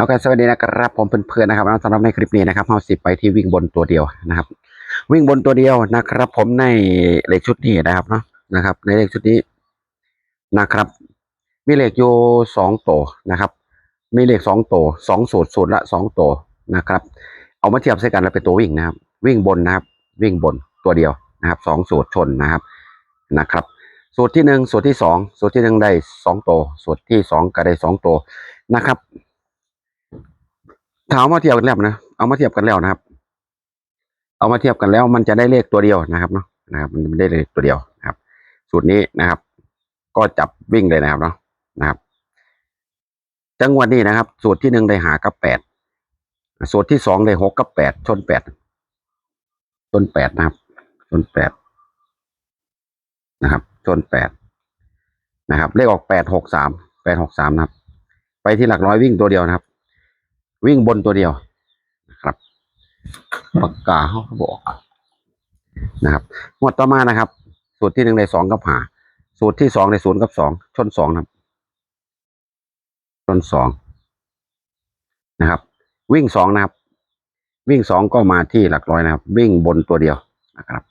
เอากันสวัสดีนะครับผมเพื่อนๆนะครับสำหรับในคลิปนี้นะครับเราสิไปที่วิ่งบนตัวเดียวนะครับ วิ่งบนตัวเดียวนะครับ ผมในเลขชุดนี้นะครับเนาะนะครับ ในเลขชุดนี้นะครับ มีเลขอยู่สองตัวนะครับ มีเลขสองตัวสองสูตรสูตรละสองตัวนะครับ เอามาเทียบใส่กันแล้วเป็นตัววิ่งนะครับ วิ่งบนนะครับ วิ่งบนตัวเดียวนะครับสองสูตรชนนะครับนะครับ สูตรที่หนึ่งสูตรที่สองสูตรที่หนึ่งได้สองตัวสูตรที่สองก็ได้สองตัวนะครับ ถามมาเทียบกันแล้วนะ เอามาเทียบกันแล้วนะครับ เอามาเทียบกันแล้ว มันจะได้เลขตัวเดียวนะครับเนาะ นะครับ มันได้เลขตัวเดียวนะครับ สูตรนี้นะครับ ก็จับวิ่งเลยนะครับเนาะ นะครับ จังหวะนี้นะครับ สูตรที่หนึ่งได้หากับแปด สูตรที่สองได้หกกับแปดชนแปดชนแปดนะครับชนแปดนะครับชนแปดนะครับ เลขออกแปดหกสามแปดหกสามนะครับ ไปที่หลักร้อยวิ่งตัวเดียวนะครับ วิ่งบนตัวเดียวนะครับปากกาเขาบอกนะครับงวดต่อมานะครับ สูตรที่หนึ่งได้สองกับหาสูตรที่สองได้ศูนย์กับสองชนสองนะครับ ชนสองนะครับ วิ่งสองนะครับ วิ่งสองก็มาที่หลักร้อยนะครับ วิ่งบนตัวเดียวนะครับ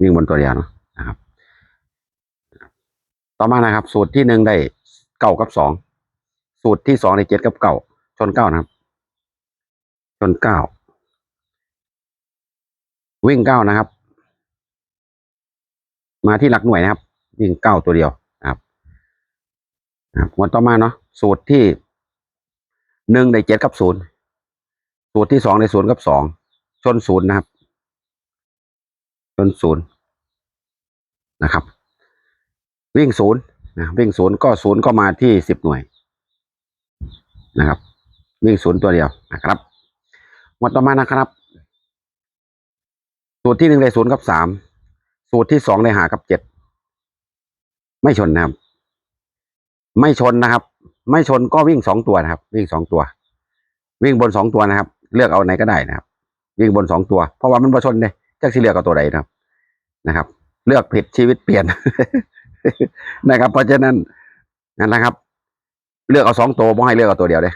วิ่งบนตัวเดียวนะนะครับ ต่อมานะครับ สูตรที่หนึ่งได้เก้ากับสองสูตรที่สองได้เจ็ดกับเก้า ชนเก้านะครับ ชนเก้า วิ่งเก้านะครับ มาที่หลักหน่วยนะครับ วิ่งเก้าตัวเดียวนะครับนะครับวันต่อมาเนาะสูตรที่หนึ่งได้เจ็ดกับศูนย์สูตรที่สองได้ศูนย์กับสองชนศูนย์นะครับ ชนศูนย์นะครับ วิ่งศูนย์นะวิ่งศูนย์ก็ศูนย์ก็มาที่สิบหน่วยนะครับ วิ่งศูนย์ตัวเดียวนะครับหมดต่อมานะครับ สูตรที่หนึ่งได้ศูนย์กับสามสูตรที่สองได้หากับเจ็ดไม่ชนนะครับ ไม่ชนนะครับ ไม่ชนก็วิ่งสองตัวนะครับ วิ่งสองตัว วิ่งบนสองตัวนะครับ เลือกเอาไหนก็ได้นะครับ วิ่งบนสองตัว เพราะว่ามันประชนเลยจะสิเลือกเอาตัวใดนะครับนะครับ เลือกผิดชีวิตเปลี่ยนนะครับ เพราะฉะนั้นนั่นแหละครับ เลือกเอาสองตัวไม่ให้เลือกเอาตัวเดียวเลย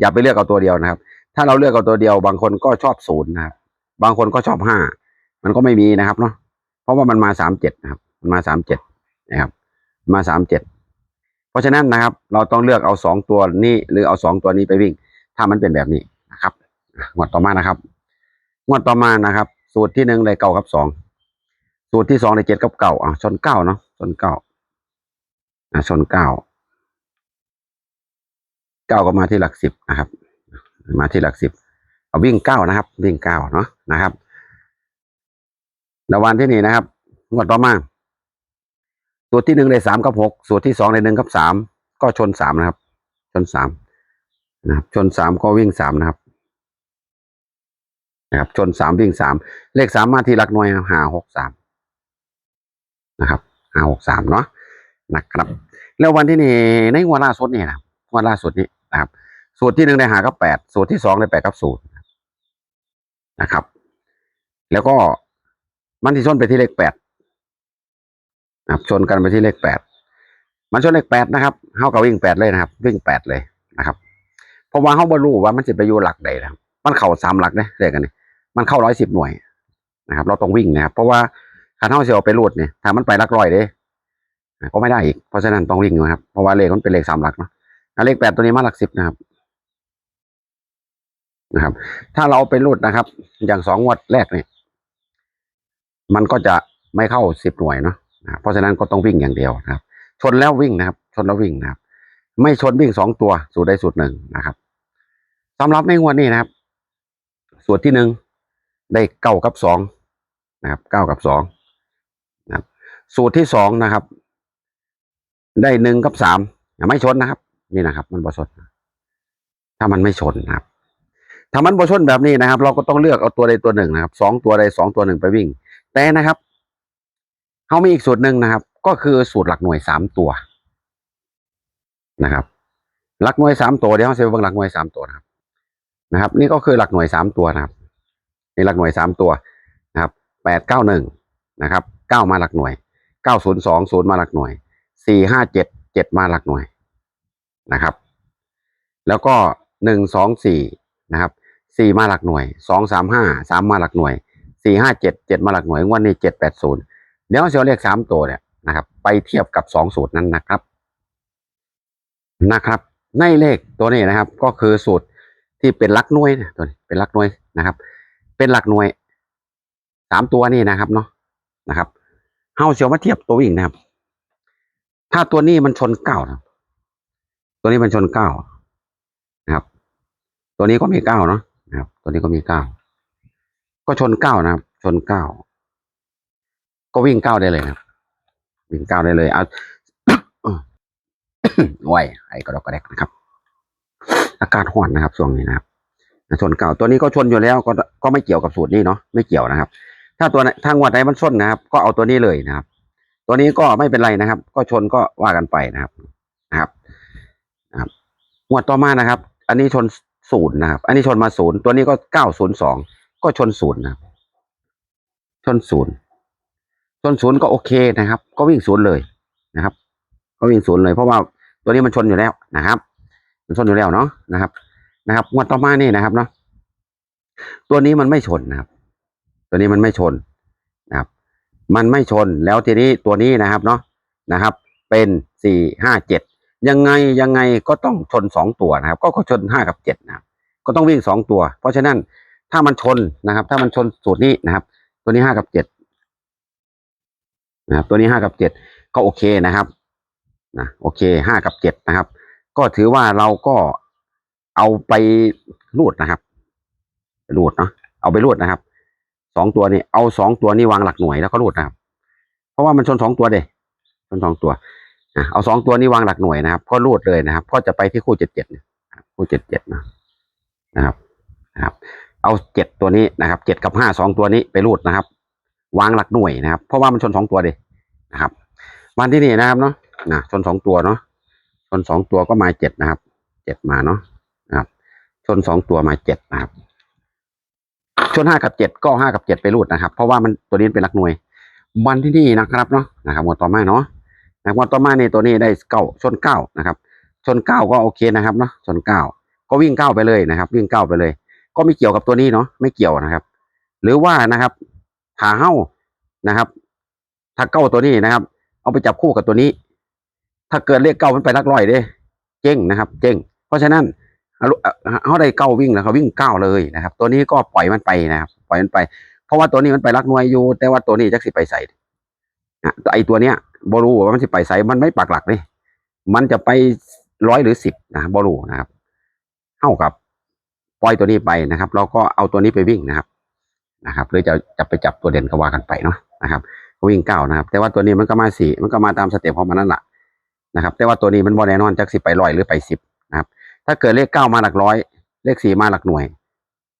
อย่าไปเลือกเอาตัวเดียวนะครับ ถ้าเราเลือกเอาตัวเดียว บางคนก็ชอบศูนย์นะครับบางคนก็ชอบห้ามันก็ไม่มีนะครับเนาะเพราะว่ามันมาสามเจ็ดนะครับ มันมาสามเจ็ดนะครับ มาสามเจ็ดเพราะฉะนั้นนะครับ เราต้องเลือกเอาสองตัวนี้หรือเอาสองตัวนี้ไปวิ่ง ถ้ามันเป็นแบบนี้นะครับงวดต่อมานะครับงวดต่อมานะครับ สูตรที่หนึ่งได้เก้ากับสองสูตรที่สองได้เจ็ดกับเก้าอะชนเก้าเนาะชนเก้าอะชนเก้า เก้าก็มาที่หลักสิบนะครับ มาที่หลักสิบเอาวิ่งเก้านะครับ วิ่งเก้าเนาะนะครับแล้ววันที่นี่นะครับงวดต่อมาสูตรที่หนึ่งได้สามกับหกสูตรที่สองได้หนึ่งกับสามก็ชนสามนะครับ ชนสามนะครับ ชนสามก็วิ่งสามนะครับนะครับ ชนสามวิ่งสามเลขสามมาที่หลักหน่วยหาหกสามนะครับหาหกสามเนาะนะครับ แล้ววันที่นี่ในวดล่าสุดนี่นะ งวดล่าสุดนี้นะครับ สูตรที่หนึ่งได้หากับแปดสูตรที่สองได้แปดกับศูนย์นะครับ แล้วก็มันที่ชนไปที่เลขแปดนะครับชนกันไปที่เลขแปดมันชนเลขแปดนะครับเฮากับวิ่งแปดเลยนะครับ วิ่งแปดเลยนะครับเพราะว่าเฮาบ่รู้ว่ามันจะไปอยู่หลักใดนะครับ มันเข้าสามหลักเนี่ยเลขกันนี่มันเข้าร้อยสิบหน่วยนะครับ เราต้องวิ่งนะครับเพราะว่าคันเฮาสิเอาไปรูดเนี่ยถ้ามันไปลักร้อยเด้ก็ไม่ได้อีกเพราะฉะนั้นต้องวิ่งนะครับเพราะว่าเลขมันเป็นเลขสามหลักเนาะอะ เลขแปดตัวนี้มาหลักสิบนะครับนะครับ ถ้าเราไปรูดนะครับ อย่างสองงวดแรกเนี่ยมันก็จะไม่เข้าสิบหน่วยเนาะนะเพราะฉะนั้นก็ต้องวิ่งอย่างเดียวนะครับ ชนแล้ววิ่งนะครับ ชนแล้ววิ่งนะครับ ไม่ชนวิ่งสองตัวสูตรใดสูตรหนึ่งนะครับสำหรับในงวดนี้นะครับ สูตรที่หนึ่งได้เก้ากับสองนะครับเก้ากับสองนะครับ สูตรที่สองนะครับ ได้หนึ่งกับสามไม่ชนนะครับ นี่นะครับ มันบ่ชนถ้ามันไม่ชนนะครับ ถ้ามันบ่ชนแบบนี้นะครับ เราก็ต้องเลือกเอาตัวใดตัวหนึ่งนะครับสองตัวใดสองตัวหนึ่งไปวิ่ง แต่นะครับเขามีอีกสูตรหนึ่งนะครับ ก็คือสูตรหลักหน่วยสามตัวนะครับ หลักหน่วยสามตัวเดี๋ยวเขาจะเบิ่งหลักหน่วยสามตัวนะครับ นะครับ นี่ก็คือหลักหน่วยสามตัวนะครับนี่หลักหน่วยสามตัวนะครับแปดเก้าหนึ่งนะครับเก้ามาหลักหน่วยเก้าศูนย์สองศูนย์มาหลักหน่วยสี่ห้าเจ็ดเจ็ดมาหลักหน่วย นะครับ แล้วก็หนึ่งสองสี่นะครับสี่มาหลักหน่วยสองสามห้าสามมาหลักหน่วยสี่ห้าเจ็ดเจ็ดมาหลักหน่วยงวันนี้เจ็ดแปดศูนย์เดี๋ยวเสียวเลขสามตัวเนี่ยนะครับ ไปเทียบกับสองสูตรนั้นนะครับนะครับ ในเลขตัวนี้นะครับ ก็คือสูตรที่เป็นหลักหน่วยนะตัวนี้เป็นหลักหน่วยนะครับ เป็นหลักหน่วยสามตัวนี่นะครับเนาะนะครับเฮาเสียวมาเทียบตัววิ่งนะครับ ถ้าตัวนี้มันชนเก้านะ ตัวนี้มันชนเก้านะครับ ตัวนี้ก็มีเก้าเนาะนะครับ ตัวนี้ก็มีเก้าก็ชนเก้านะครับ ชนเก้าก็วิ่งเก้าได้เลยนะครับ วิ่งเก้าได้เลยเอาไหวไอ้กระดกกระแดกนะครับ อากาศร้อนนะครับช่วงนี้นะครับชนเก่าตัวนี้ก็ชนอยู่แล้วก็ก็ไม่เกี่ยวกับสูตรนี้เนาะไม่เกี่ยวนะครับ ถ้าตัวไหนทางวัดไหนมันชนนะครับ ก็เอาตัวนี้เลยนะครับ ตัวนี้ก็ไม่เป็นไรนะครับ ก็ชนก็ว่ากันไปนะครับนะครับ งวดต่อมานะครับ อันนี้ชนศูนย์นะครับ อันนี้ชนมาศูนย์ตัวนี้ก็เก้าศูนย์สองก็ชนศูนย์นะครับ ชนศูนย์ชนศูนย์ก็โอเคนะครับ ก็วิ่งศูนย์เลยนะครับ ก็วิ่งศูนย์เลยเพราะว่าตัวนี้มันชนอยู่แล้วนะครับ มันชนอยู่แล้วเนาะนะครับ นะครับงวดต่อมานี่นะครับเนาะตัวนี้มันไม่ชนนะครับ ตัวนี้มันไม่ชนนะครับ มันไม่ชนแล้วทีนี้ตัวนี้นะครับเนาะนะครับ เป็นสี่ห้าเจ็ด ยังไงยังไงก็ต้องชนสองตัวนะครับ ก็ชนห้ากับเจ็ดนะครับ ก็ต้องวิ่งสองตัว เพราะฉะนั้นถ้ามันชนนะครับ ถ้ามันชนสูตรนี้นะครับ ตัวนี้ห้ากับเจ็ดนะครับ ตัวนี้ห้ากับเจ็ดก็โอเคนะครับนะโอเคห้ากับเจ็ดนะครับ ก็ถือว่าเราก็เอาไปรูดนะครับรูดเนาะเอาไปรูดนะครับสองตัวนี้เอาสองตัวนี้วางหลักหน่วยแล้วก็รูดนะครับ เพราะว่ามันชนสองตัวเด้ชนสองตัว เอาสองตัวนี้วางหลักหน่วยนะครับก็รูดเลยนะครับก็จะไปที่คู่เจ็ดเจ็ดคู่เจ็ดเจ็ดนะนะครับนะครับ เอาเจ็ดตัวนี้นะครับเจ็ดกับห้าสองตัวนี้ไปรูดนะครับ วางหลักหน่วยนะครับ เพราะว่ามันชนสองตัวเด้นะครับวันที่นี่นะครับเนาะนะชนสองตัวเนาะชนสองตัวก็มาเจ็ดนะครับเจ็ดมาเนาะนะครับ ชนสองตัวมาเจ็ดนะครับ ชนห้ากับเจ็ดก็ห้ากับเจ็ดไปรูดนะครับ เพราะว่ามันตัวนี้เป็นหลักหน่วยวันที่นี่นะครับเนาะนะครับหมดต่อมาเนาะ นะครับหมวดต่อมานี่ตัวนี้ได้เก้าชนเก้านะครับ ชนเก้าก็โอเคนะครับเนาะชนเก้าก็วิ่งเก้าไปเลยนะครับ วิ่งเก้าไปเลย ก็ไม่เกี่ยวกับตัวนี้เนาะไม่เกี่ยวนะครับ หรือว่านะครับถ้าเฮ้านะครับ ถ้าเก้าตัวนี้นะครับ เอาไปจับคู่กับตัวนี้ ถ้าเกิดเลขเก้ามันไปลักร้อยเด้ เจ๊งนะครับ เจ๊งเพราะฉะนั้นเขาได้เก้าวิ่งแล้วเขาวิ่งเก้าเลยนะครับ ตัวนี้ก็ปล่อยมันไปนะครับปล่อยมันไป เพราะว่าตัวนี้มันไปลักนวยอยู่ แต่ว่าตัวนี้จักสิไปใส่ไอตัวเนี้ย บรูว่ามันสิไปใส่มันไม่ปักหลักเลยมันจะไปร้อยหรือสิบนะบรูนะครับเท่ากับปล่อยตัวนี้ไปนะครับ เราก็เอาตัวนี้ไปวิ่งนะครับนะครับหรือจะจะไปจับตัวเด่นก็ว่ากันไปเนาะนะครับวิ่งเก้านะครับ แต่ว่าตัวนี้มันก็มาสี่มันก็มาตามสเต็ปของมันนั่นแหละนะครับ แต่ว่าตัวนี้มันบอแน่นอนจากสิไปร้อยหรือไปสิบนะครับ ถ้าเกิดเลขเก้ามาหลักร้อย เลขสี่มาหลักหน่วย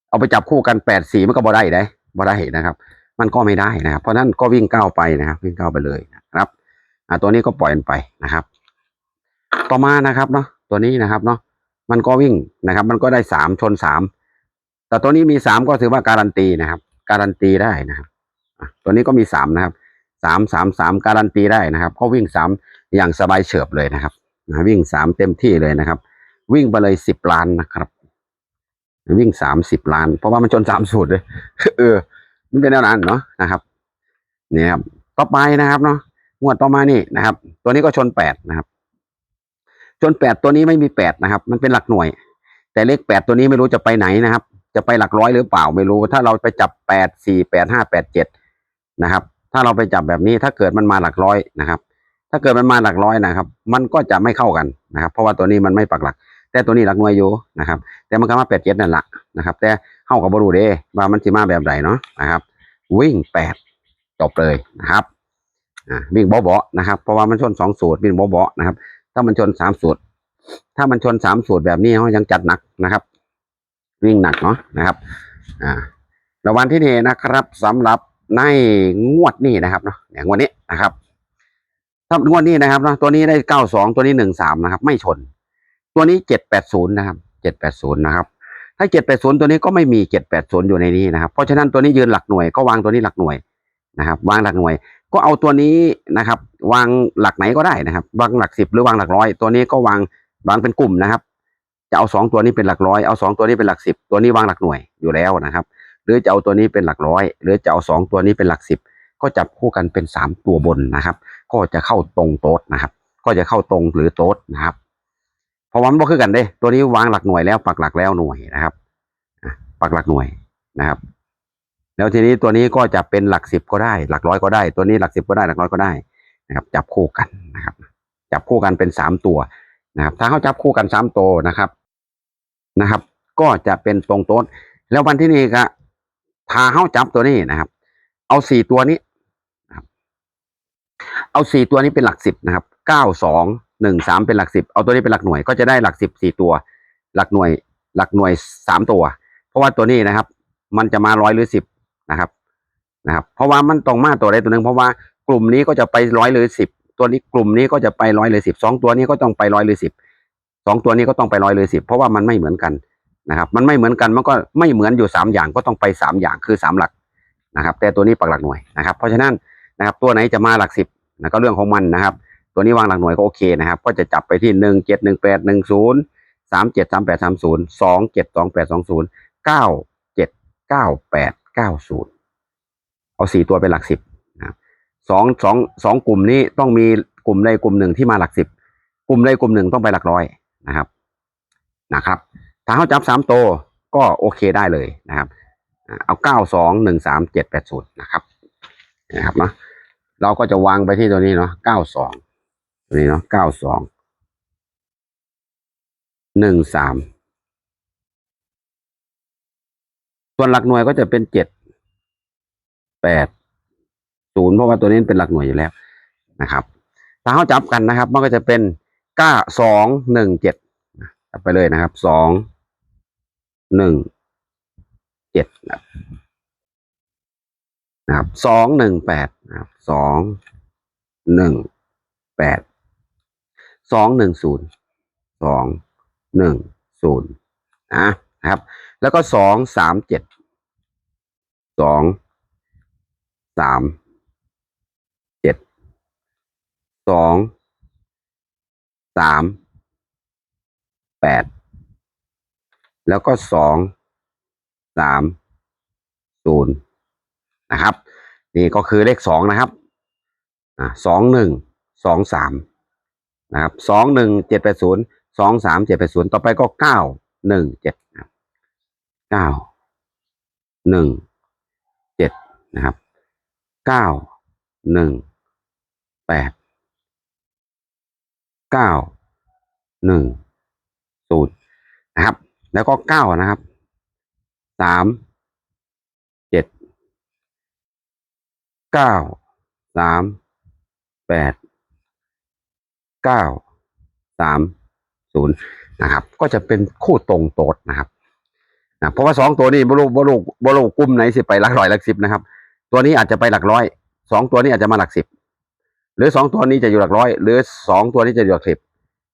เอาไปจับคู่กันแปดสี่มันก็บอได้ได้บอได้นะครับ มันก็ไม่ได้นะครับ เพราะนั้นก็วิ่งเก้าไปนะครับ วิ่งเก้าไปเลยนะครับ อ่าตัวนี้ก็ปล่อยมันไปนะครับ ต่อมานะครับเนาะตัวนี้นะครับเนาะมันก็วิ่งนะครับ มันก็ได้สามชนสามแต่ตัวนี้มีสามก็ถือว่าการันตีนะครับ การันตีได้นะครับตัวนี้ก็มีสามนะครับสามสามสามการันตีได้นะครับ ก็วิ่งสามอย่างสบายเฉิบเลยนะครับวิ่งสามเต็มที่เลยนะครับ วิ่งไปเลยสิบล้านนะครับ วิ่งสามสิบล้าน เพราะว่ามันชนสามสูตรเลยเออ มันเป็นแนวนั้นเนาะนะครับนี่ครับต่อไปนะครับเนาะ งวดต่อมานี่นะครับ ตัวนี้ก็ชนแปดนะครับ ชนแปดตัวนี้ไม่มีแปดนะครับ มันเป็นหลักหน่วย แต่เลขแปดตัวนี้ไม่รู้จะไปไหนนะครับ จะไปหลักร้อยหรือเปล่าไม่รู้ ถ้าเราไปจับแปดสี่แปดห้าแปดเจ็ดนะครับ ถ้าเราไปจับแบบนี้ถ้าเกิดมันมาหลักร้อยนะครับ ถ้าเกิดมันมาหลักร้อยนะครับ มันก็จะไม่เข้ากันนะครับ เพราะว่าตัวนี้มันไม่ปักหลัก แต่ตัวนี้หลักหน่วยอยู่นะครับ แต่มันก็มาแปดเจ็ดนั่นแหละนะครับ แต่เข้ากับบรูเด้ว่ามันจะมาแบบไหนเนาะนะครับ วิ่งแปดจบเลยนะครับ อ่าวิ่งเบาๆนะครับเพราะว่ามันชนสองสูตรวิ่งเบาๆนะครับ ถ้ามันชนสามสูตร ถ้ามันชนสามสูตรแบบนี้เขายังจัดหนักนะครับ วิ่งหนักเนาะนะครับ อ่าระวันที่นี่นะครับสำหรับในงวดนี้นะครับเนาะอย่างงวดนี้นะครับถ้างวดนี้นะครับเนาะตัวนี้ได้เก้าสองตัวนี้หนึ่งสามนะครับ ไม่ชน ตัวนี้เจ็ดแปดศูนย์นะครับเจ็ดแปดศูนย์นะครับถ้าเจ็ดแปดศูนย์ตัวนี้ก็ไม่มีเจ็ดแปดศูนย์อยู่ในนี้นะครับ เพราะฉะนั้นตัวนี้ยืนหลักหน่วยก็วางตัวนี้หลักหน่วย นะครับ วางหลักหน่วย ก็เอาตัวนี้นะครับ วางหลักไหนก็ได้นะครับ วางหลักสิบหรือวางหลักร้อยตัวนี้ก็วางวางเป็นกลุ่มนะครับ จะเอาสองตัวนี้เป็นหลักร้อยเอาสองตัวนี้เป็นหลักสิบตัวนี้วางหลักหน่วยอยู่แล้วนะครับ หรือจะเอาตัวนี้เป็นหลักร้อยหรือจะเอาสองตัวนี้เป็นหลักสิบก็จับคู่กันเป็นสามตัวบนนะครับ ก็จะเข้าตรงโต๊ดนะครับ ก็จะเข้าตรงหรือโต๊ดนะครับเพราะว่ามันบ่คือกันเด้ ตัวนี้วางหลักหน่วยแล้วปักหลักแล้วหน่วยนะครับปักหลักหน่วยนะครับ แล้วทีนี้ตัวนี้ก็จะเป็นหลักสิบก็ได้ หลักร้อยก็ได้ ตัวนี้หลักสิบก็ได้หลักร้อยก็ได้นะครับ จับคู่กันนะครับ จับคู่กันเป็นสามตัวนะครับ ถ้าเขาจับคู่กันสามตัวนะครับนะครับ ก็จะเป็นตรงโต๊ดแล้ววันที่นี้ก็ถ้าเขาจับตัวนี้นะครับ เอาสี่ตัวนี้นะครับเอาสี่ตัวนี้เป็นหลักสิบนะครับเก้าสองหนึ่งสามเป็นหลักสิบเอาตัวนี้เป็นหลักหน่วยก็จะได้หลักสิบสี่ตัว หลักหน่วยหลักหน่วยสามตัว เพราะว่าตัวนี้นะครับ มันจะมาร้อยหรือสิบ นะครับนะครับ เพราะว่ามันต้องมาตัวใดตัวหนึ่งเพราะว่ากลุ่มนี้ก็จะไปร้อยหรือสิบตัวนี้กลุ่มนี้ก็จะไปร้อยหรือสิบสองตัวนี้ก็ต้องไปร้อยหรือสิบสองตัวนี้ก็ต้องไปร้อยหรือสิบเพราะว่ามันไม่เหมือนกันนะครับ มันไม่เหมือนกันมันก็ไม่เหมือนอยู่สามอย่างก็ต้องไปสามอย่างคือสามหลักนะครับ แต่ตัวนี้ปักหลักหน่วยนะครับ เพราะฉะนั้นนะครับตัวไหนจะมาหลักสิบนะก็เรื่องของมันนะครับ ตัวนี้วางหลักหน่วยก็โอเคนะครับ ก็จะจับไปที่หนึ่งเจ็ดหนึ่งแปดหนึ่งศูนย์สามเจ็ดสามแปดสามศูนย์สองเจ็ดสองแปดสองศูนย์เก้าเจ็ดเก้าแปด เก้าศูนย์เอาสี่ตัวเป็นหลักสิบนะสองสองสองกลุ่มนี้ต้องมีกลุ่มใดกลุ่มหนึ่งที่มาหลักสิบกลุ่มใดกลุ่มหนึ่งต้องไปหลักร้อยนะครับนะครับ ถ้าเขาจับสามตัวก็โอเคได้เลยนะครับ เอาเก้าสองหนึ่งสามเจ็ดแปดศูนย์นะครับนะครับเนาะเราก็จะวางไปที่ตัวนี้เนาะเก้าสองตัวนี้เนาะเก้าสองหนึ่งสาม ส่วนหลักหน่วยก็จะเป็นเจ็ดแปดศูนย์เพราะว่าตัวนี้เป็นหลักหน่วยอยู่แล้วนะครับ ถ้าเขาจับกันนะครับ มันก็จะเป็นเก้าสองหนึ่งเจ็ดจับไปเลยนะครับสองหนึ่งเจ็ดนะครับสองหนึ่งแปดนะครับสองหนึ่งแปดสองหนึ่งศูนย์สองหนึ่งศูนย์นะ นะครับ แล้วก็สองสามเจ็ดสองสามเจ็ดสองสามแปดแล้วก็สองสามศูนย์นะครับ นี่ก็คือเลขสองนะครับสองหนึ่งสองสามนะครับสองหนึ่งเจ็ดแปดศูนย์สองสามเจ็ดแปดศูนย์ต่อไปก็เก้าหนึ่งเจ็ดนะครับ เก้าหนึ่งเจ็ดนะครับเก้าหนึ่งแปดเก้าหนึ่งศูนย์นะครับ แล้วก็เก้านะครับสามเจ็ดเก้าสามแปดเก้าสามศูนย์นะครับ ก็จะเป็นคู่ตรงโตดนะครับ นะเพราะว่าสองตัวนี้บรูบรูบรูกลุ่มไหนสิไปหลักร้อยหลักสิบนะครับ ตัวนี้อาจจะไปหลักร้อยสองตัวนี้อาจจะมาหลักสิบหรือสองตัวนี้จะอยู่หลักร้อย หรือสองตัวนี้จะอยู่หลักสิบ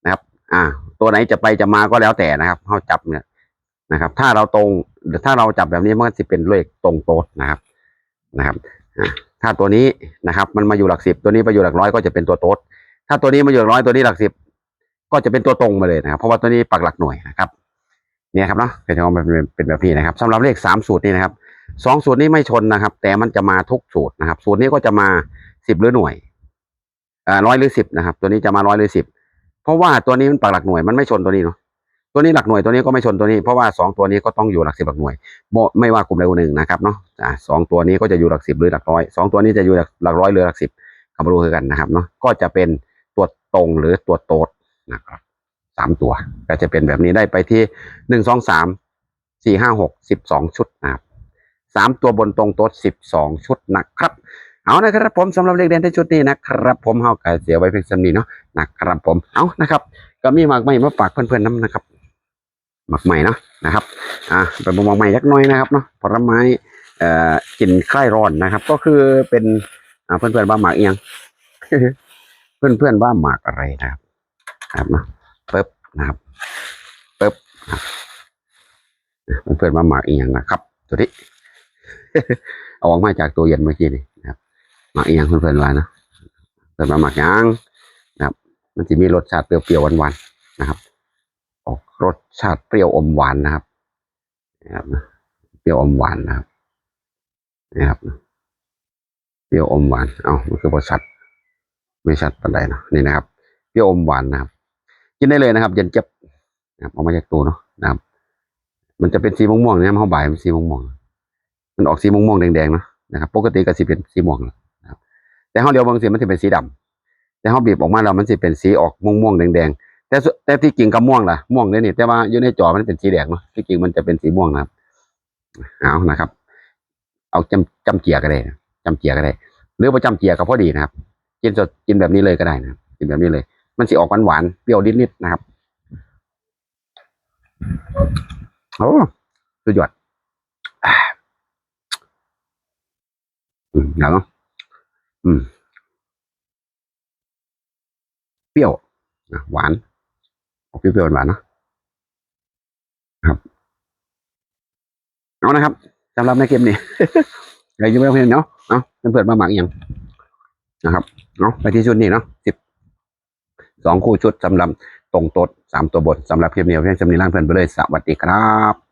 นะครับ อ่า ตัวไหนจะไปจะมาก็แล้วแต่นะครับเขาจับเนี่ยนะครับ ถ้าเราตรงหรือถ้าเราจับแบบนี้มันก็จะเป็นเลขตรงโต๊ดนะครับนะครับอ่าถ้าตัวนี้นะครับ มันมาอยู่หลักสิบตัวนี้ไปอยู่หลักร้อยก็จะเป็นตัวโต๊ดถ้าตัวนี้มาอยู่หลักร้อยตัวนี้หลักสิบก็จะเป็นตัวตรงมาเลยนะครับ เพราะว่าตัวนี้ปักหลักหน่วยนะครับ เนี่ยครับเนาะเป็นของมันเป็นเป็นแบบนี้นะครับสำหรับเลขสามสูตรนี้นะครับสองสูตรนี้ไม่ชนนะครับ แต่มันจะมาทุกสูตรนะครับ สูตรนี้ก็จะมาสิบหรือหน่วยอ่าร้อยหรือสิบนะครับ ตัวนี้จะมาร้อยหรือสิบเพราะว่าตัวนี้มันปักหลักหน่วยมันไม่ชนตัวนี้เนาะตัวนี้หลักหน่วยตัวนี้ก็ไม่ชนตัวนี้เพราะว่าสองตัวนี้ก็ต้องอยู่หลักสิบหลักหน่วยโบไม่ว่ากลุ่มใดกลุ่มหนึ่งนะครับเนาะสองตัวนี้ก็จะอยู่หลักสิบหรือหลักร้อยสองตัวนี้จะอยู่หลักหลักร้อยหรือหลักสิบคำรู้คือกันนะครับเนาะก็จะเป็นตัวตรงหรือตัวโตดนะครับ สามตัว ก็จะเป็นแบบนี้ได้ไปที่หนึ่งสองสามสี่ห้าหกสิบสองชุดนะครับสามตัวบนตรงโต๊ดสิบสองชุดนะครับ เอานะครับผมสำหรับเลขเด่นในชุดนี้นะครับ ผมเฮาก็เสียไว้เพียงสำนี้เนาะนะครับผมเอานะครับ ก็มีหมากใหม่มาฝากเพื่อนๆน้ำนะครับหมากใหม่เนาะนะครับอ่าเป็นหมากใหม่ยักหน้อยนะครับเนาะผลไม้เอ่อกินคลายร้อนนะครับ ก็คือเป็นอ่าเพื่อนๆว่าหมากเอียงเพื่อนๆว่าหมากอะไรนะครับครับเนาะ ปึ๊บนะครับปึ๊บนะครับเพื่อนๆว่าหมากเอียงนะครับ ตัวนี้เอาออกมาจากตัวเย็นเมื่อกี้นี่นะครับหมากเอียงเพื่อนๆว่านะเพื่อนว่าหมากยางนะครับ มันจะมีรสชาติเปรี้ยวๆหวานๆนะครับ ออกรสชาติเปรี้ยวอมหวานนะครับนะครับเปรี้ยวอมหวานนะครับนะครับเปรี้ยวอมหวาน เอามันคือบรชัดไม่ชัดปันใดนะนี่นะครับ เปรี้ยวอมหวานนะครับ กินได้เลยนะครับ เย็นเจ็บนะครับเอามาจากตู้เนาะนะครับมันจะเป็นสีม่วงๆเนี่ยมันเข้าบ่ายมันสีม่วงๆมันออกสีม่วงๆแดงๆเนาะนะครับปกติก็สิเป็นสีม่วงนะครับ แต่เขาเดียวบางสีมันจะเป็นสีดำแต่เขาบีบออกมาแล้วมันจะเป็นสีออกม่วงๆแดงๆแต่แต่ที่จริงก็ม่วงล่ะม่วงเนี่ยนี่แต่ว่าอยู่ในจอมันเป็นสีแดงเนาะที่จริงมันจะเป็นสีม่วงนะครับเอานะครับ เอาจำจำเจียก็ได้จำเจียก็ได้ หรือว่าจำเจียก็พอดีนะครับ กินสดกินแบบนี้เลยก็ได้นะกินแบบนี้เลย มันสิออกหวานๆเปรี้ยวนิดๆนะครับโอ้สุดยอดอ่าอืมเดี๋ยวเนาะอืม เปรี้ยวหวานออกเปรี้ยวหวานเนาะครับเอานะครับสำหรับในเกมนี้อะไรจะไม่เพื่อนเนาะเอาเพื่อนๆมาหมักอย่างนะครับเนาะไปที่ชุดนี้เนาะ สองคู่ชุดสำหรับตรงโต๊ดสามตัวบทสำหรับเกมนี้เพียงจำนี้ล่างเพื่อนไปเลยสวัสดีครับ